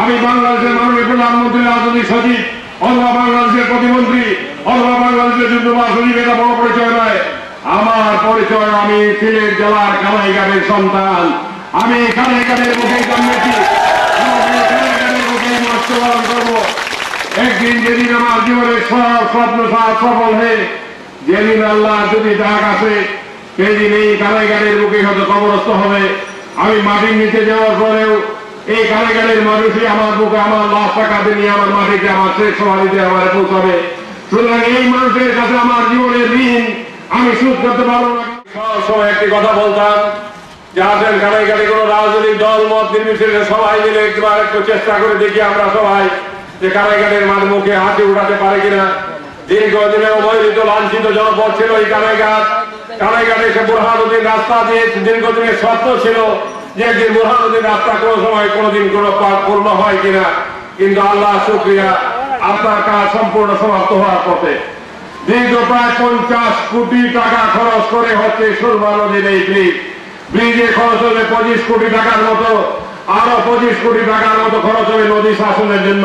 আমি বাংলাদেশের মাননীয় প্রধানমন্ত্রী রাজনৈতিক সচিব, অথবা বাংলাদেশের প্রতিমন্ত্রী, অথবা বাংলাদেশের যুদ্ধ সচিব, এটা বড় পরিচয় নয়। আমার পরিচয়, আমি সিলেট জেলার কালাইঘাটের সন্তান। আমি কালাইঘাটের মুখে জন্মেছি। কালাইঘাটের মুখে একদিন যেদিন আমার জীবনের সব স্বপ্ন সফল হয়ে, যেদিন আল্লাহ যদি ডাক আসে, সেদিন এই কারাগারের বুকে হয়তো কবরস্থ হবে। আমি মাটির নিচে যাওয়ার পরেও এই কারাগারের মানুষই আমার বুকে আমার লাশ টাকাতে নিয়ে আমার মাটিতে আমার শেষ সমাধিতে আমার পৌঁছাবে। সুতরাং এই মানুষের কাছে আমার জীবনের ঋণ আমি শোধ করতে পারব না। সময় একটি কথা বলতাম, যে আসেন কারাগারে কোনো রাজনৈতিক দল, মত নির্বিশেষে সবাই মিলে একবার একটু চেষ্টা করে দেখি আমরা সবাই যে কারাগারের মাঝ মুখে হাতে উঠাতে পারে কিনা। দীর্ঘদিনে অবহেলিত, লাঞ্ছিত জনপদ ছিল এই কারাইঘাট কারাইঘাটে সে রাস্তা দিয়ে দীর্ঘদিনের স্বপ্ন ছিল। যে যে মহানদীর রাস্তা কোনো সময় কোনোদিন কোনো পূর্ণ হয় কিনা, কিন্তু আল্লাহ শুক্রিয়া, আপনার কাজ সম্পূর্ণ সমাপ্ত হওয়ার পথে। দীর্ঘ প্রায় পঞ্চাশ কোটি টাকা খরচ করে হচ্ছে সুরমা নদীর এই ব্রিজ। ব্রিজে খরচ হবে পঁচিশ কোটি টাকার মতো, আরও পঁচিশ কোটি টাকার মতো খরচ হবে নদী শাসনের জন্য।